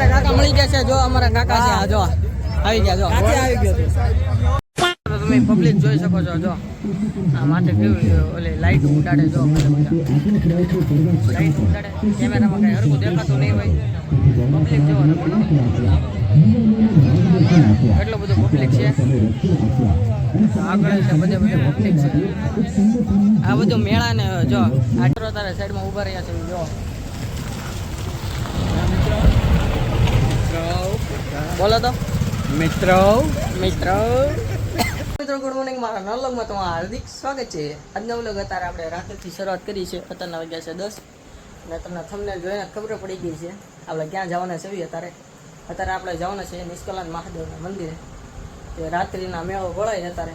અમારા કાકા મળી ગયા છે. જો અમારા કાકા છે. આ જો. આવી ગયા જો. આવી ગયો તમે પબ્લિક જોઈ શકો છો જો. આ માટે કેવું ઓલી લાઈટ ઉડાડે જો. લાઈટ ઉડાડે. કેમેરામાં કઈ હરકું દેખાતું નહીં હોય. પબ્લિક જો એટલો બધો પબ્લિક છે. આગળ બધે બધે પબ્લિક છે. આ બધું મેળા ને જો. આટલો તારે સાઈડમાં ઊભા રહ્યા છે જો. બોલો તો. મિત્રો. મિત્રો. મિત્રો ગુડ મોર્નિંગ મારા નવલોગમાં તમારું હાર્દિક સ્વાગત છે. આજનો વ્લોગ અત્યારે આપણે રાત્રિથી શરૂઆત કરી છે. અત્યારના વાગ્યા છે દસ. અને તમને થમને જોઈને ખબર પડી ગઈ છે. આપણે ક્યાં જવાના છે અત્યારે? અત્યારે આપણે જવાના છે નિષ્કલન મહાદેવના મંદિરે. તે રાત્રિના મેળો ભરાય અત્યારે.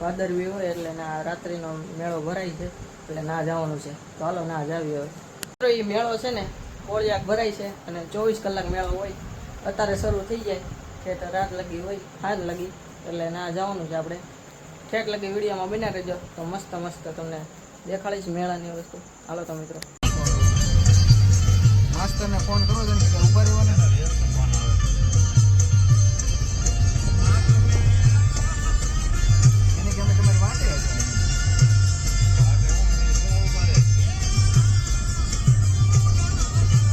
ભાદરવી હોય એટલે ના રાત્રિનો મેળો ભરાય છે. એટલે ના જવાનું છે. તો હાલો ના જાવી હવે. મિત્રો એ મેળો છે ને કોળિયાક ભરાય છે અને ચોવીસ કલાક મેળો હોય. અત્યારે શરૂ થઈ જાય. ઠેઠ રાત લગી હોય હાથ લગી. એટલે ના જવાનું છે આપણે. ઠેક લગી વિડીયોમાં બન્યા રહેજો. તો મસ્ત મસ્ત તમને દેખાડીશ મેળાની વસ્તુ. હાલો તો મિત્રો. માસ્ટરને ફોન કરો છો ને ઊભા રહેવાના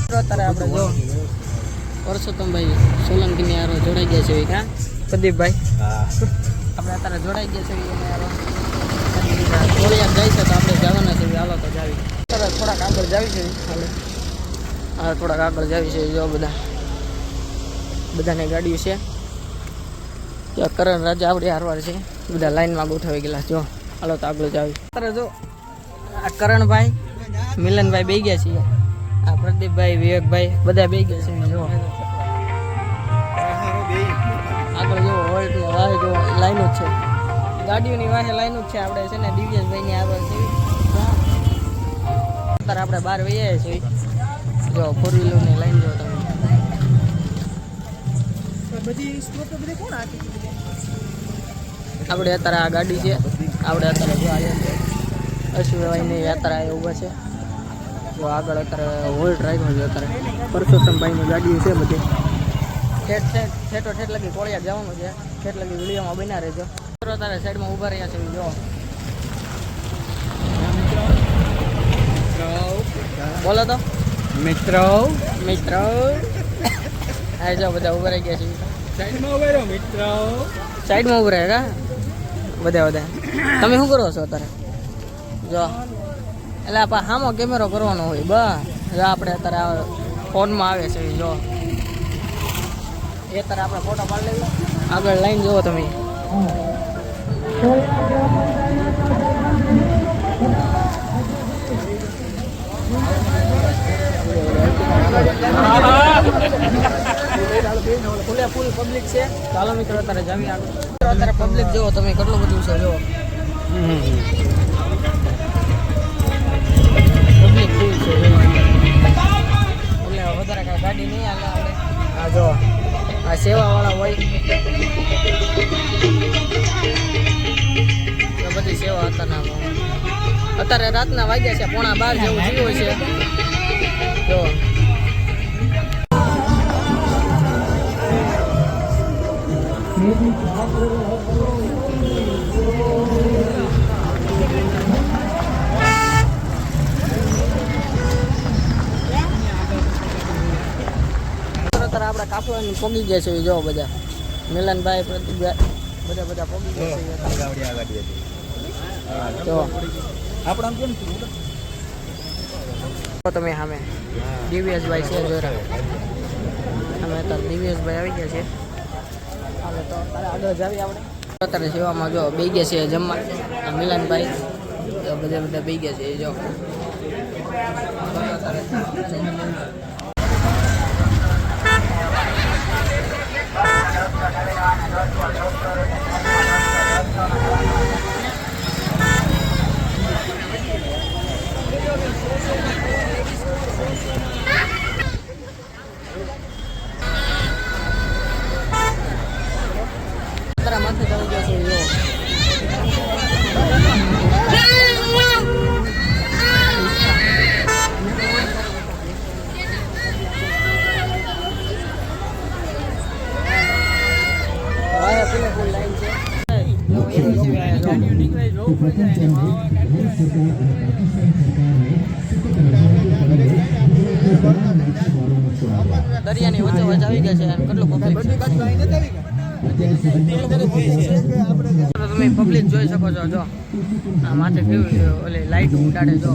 કે અત્યારે આપણે જો પરસોત્તમભાઈ સોલંકીની આરો જોડાઈ ગયા છે ક્યાં પ્રદીપભાઈ. આપણે અત્યારે જોડાઈ ગયા છે આરો. થોડીક જાય છે તો આપણે જવાના છે હાલો તો જાવી. અત્યારે થોડાક આગળ જાવી છે. હાલે. હા થોડાક આગળ જાવી છે જો બધા. બધાને ગાડીઓ છે. કરણ રાજા આપણી હારવાર છે. બધા લાઈનમાં ગોઠવાઈ ગયેલા જો. હાલો તો આગળ જાવી. અત્યારે જો આ કરણભાઈ મિલનભાઈ બે ગયા છીએ આ પ્રદીપભાઈ વિવેકભાઈ બધા બે ગયા છે જો આગળ જો હોલ્ટ ને વાહે જો લાઈનો જ છે. ગાડીઓની વાહે લાઈનો જ છે આપણે છે ને દિવ્યેશભાઈની આગળ છે આપણે બહાર વહીએ છીએ. જો ફોર વ્હીલરની લાઈન જો તમે. બધી સ્ટોપ બધી કોણ આપી આપણે અત્યારે આ ગાડી છે. આપણે અત્યારે જો છે અશ્વભાઈની યાત્રા એ ઊભા છે. જો આગળ અત્યારે હોલ્ટ રાખ્યો છે અત્યારે. પરસોત્તમભાઈની ગાડી છે બધી. ઠેઠ ઠેઠ ઠેઠો ઠેઠ લગી કોળિયા જવાનું છે. ઠેઠ લગી વિડીયોમાં બન્યા રહેજો. મિત્રો અત્યારે સાઈડમાં ઊભા રહ્યા છે જો. બોલો તો. મિત્રો. મિત્રો. આ જો બધા ઊભા રહી ગયા છે. સાઈડમાં ઊભા રહો મિત્રો. સાઈડમાં ઊભા રહ્યા બધા બધા. તમે શું કરો છો અત્યારે? જો. એટલે આપણે સામો કેમેરો કરવાનો હોય, બસ. જો આપણે અત્યારે ફોનમાં આવે છે, જો. એ અત્યારે આપણે ફોટો પાડી લેવી આગળ લાઈન જુઓ તમે. ફૂલે પબ્લિક છે ચાલો મિત્રો, અત્યારે જમી આગળ. અત્યારે પબ્લિક જુઓ તમે, કેટલું બધું છે જુઓ અત્યારે રાતના વાગ્યા છે, પોણા બાર જેવું જીવો છે. જો અત્યારે આપણે કાફલાની પોગી ગયા છે, જો બધા. મિલનભાઈ, પ્રદીપભાઈ, બધા બધા પોગી ગયા છે. જો. આપણે આમ કેમ તમે સામે. દિવ્યેશભાઈ છે જોરા અમે અત્યારે દિવ્યેશભાઈ આવી ગયા છે. તો અત્યારે આગળ જાવી આપણે. અત્યારે સેવામાં જો બે ગયા છે જમવા. મિલનભાઈ. તો બધા બધા બે ગયા છે જો. દરિયાની વચ્ચે વચ્ચે આવી ગયા છે. કેટલું પબ્લિક તમે પબ્લિક જોઈ શકો છો, જો. આ માથે કેવું ઓલી લાઈટ ઉડાડે જો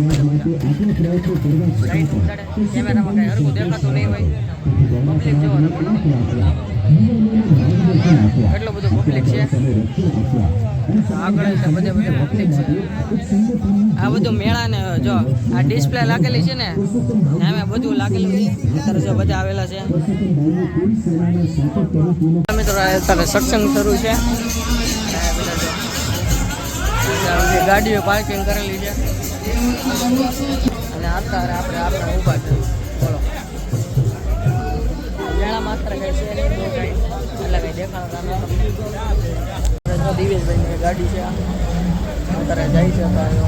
લાઈટ કેમેરામાં કઈ હરકું દેખાતું નહીં હોય. પબ્લિક જોવો કેટલું બધું પબ્લિક છે. આ બધું મેળા ને જો, આ ડિસ્પ્લે લાગેલી છે ને બધું લાગેલું છે. અત્યારે જો બધા આવેલા છે. અત્યારે સત્સંગ શરૂ છે. ગાડીઓ પાર્કિંગ કરેલી છે. અને અત્યારે આપણે આપણે ઊભા છે. બોલો. મેળા માત્ર કઈ છે? એટલે કઈ દેખાડતા નથી તમને જો દિવેશભાઈની ગાડી છે અત્યારે જાય છે અત્યારે જો.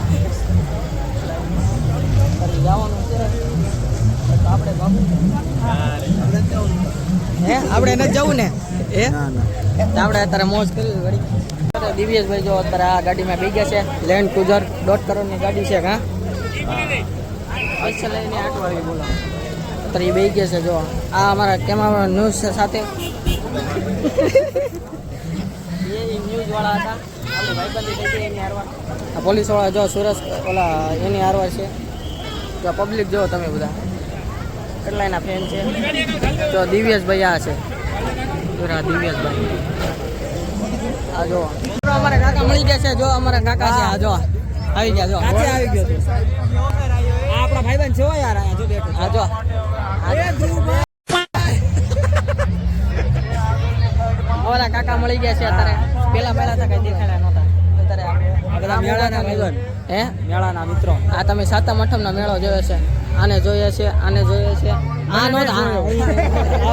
અત્યારે જવાનું છે આપણે હે? આપણે નથી જવું ને. હે તો આપણે અત્યારે મોજ કરી વળી. દિવ્યેશભાઈ જો અત્યારે આ ગાડીમાં બી ગયા છે લેન્ડ ક્રુઝર દોઢ કરોડની ગાડી છે હા? પૈસા લઈને આટો આવી બોલો એ બેસી ગયા છે જો. આ અમારા કેમેરા ન્યૂઝ છે સાથે. પોલીસવાળા જો સુરત ઓલા એની હારવાર છે. જો પબ્લિક જો તમે બધા. કેટલા એના ફેન છે. જો દિવ્યેશભાઈ આ છે. દિવ્યેશભાઈ. આ જો. અમારા કાકા મળી ગયા છે જો અમારા કાકા છે આ જો. આવી ગયા જો. આવી ગયો આ આપણા ભાઈબંધ છે હો યાર જો બેઠો આ જો. ઓલા કાકા મળી ગયા છે અત્યારે. પેલા પહેલા તો કઈ દેખાડ્યા નહોતા. અત્યારે આ મેળાના ભાઈબંધ હે? મેળાના મિત્રો. આ તમે સાતમ આઠમ નો મેળો જોયો છે. આને જોઈએ છે આને જોઈએ છે. આ નહોતા. આ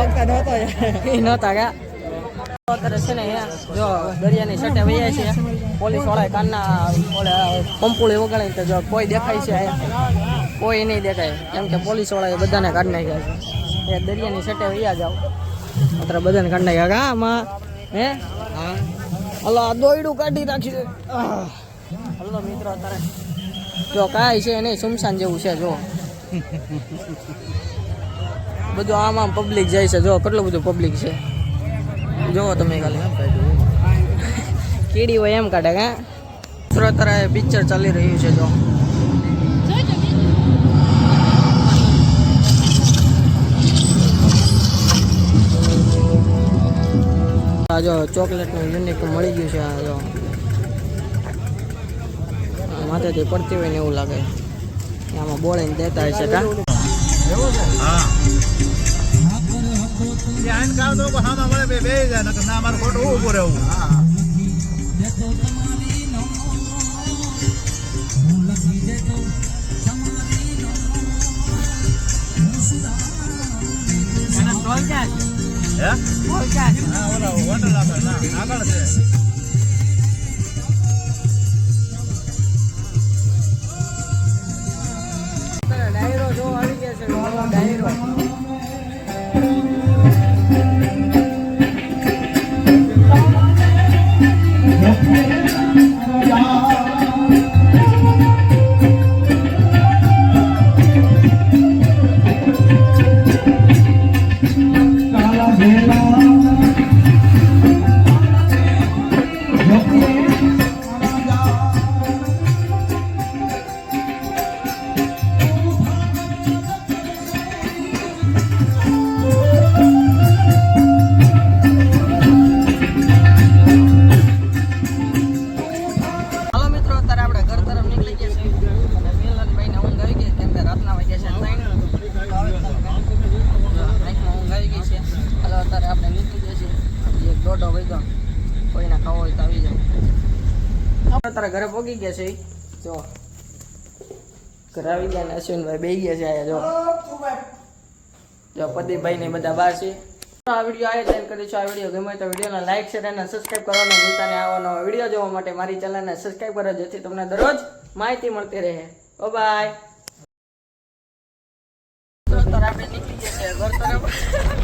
વખતે નહોતો એ. નહોતા કા? અત્યારે છે ને જો દરિયાની સટે વૈયા છે. પોલીસવાળા કાનના ઓલા પંપુળી વગાડે જો કોઈ દેખાય છે અહીંયા. કોઈ નહીં દેખાય. કેમ કે પોલીસ વાળાએ બધાને કાઢી નાખ્યા છે. એ દરિયાની સટે વૈયા જાઓ. અત્યારે બધાને કાઢી નાખ્યા કા આમાં હે? હા. હલો દોયડું કાઢી નાખ્યું હલો, મિત્રો, અત્યારે જો કાંઈ છે નહીં, સુમસાન જેવું છે, જો. બધું આમ આમ પબ્લિક જાય છે, જો. કેટલું બધું પબ્લિક છે? જોવો તમે ખાલી. કીડી હોય એમ કાઢે કા અત્યારે પિક્ચર ચાલી રહ્યું છે, જો. આ જો ચોકલેટનું યુનિક મળી ગયું છે આ માથેથી પડતી હોય ને એવું લાગે. આમાં બોળીને દેતા કા? ધ્યાન હોટલ આપણે ના આગળ છે ડાયરો જો આવી ગયા છે ડાયરો. ઘરે પોગી ગયા છે. જો. ઘરે આવી ગયા ને અશ્વિનભાઈ બે ગયા છે આયા જો. જો, પ્રદીપભાઈ ને બધા બહાર છે. આ વીડિયો આ ટાઈમ કરી છો આ વીડિયો ગમે તો વિડીયોને લાઈક શેર અને સબસ્ક્રાઇબ કરવાનું ભૂલતા ને આવવાનો વીડિયો જોવા માટે મારી ચેનલને સબસ્ક્રાઇબ કરો, જેથી તમને દરરોજ માહિતી મળતી રહે. ઓ બાય ઘર તરફ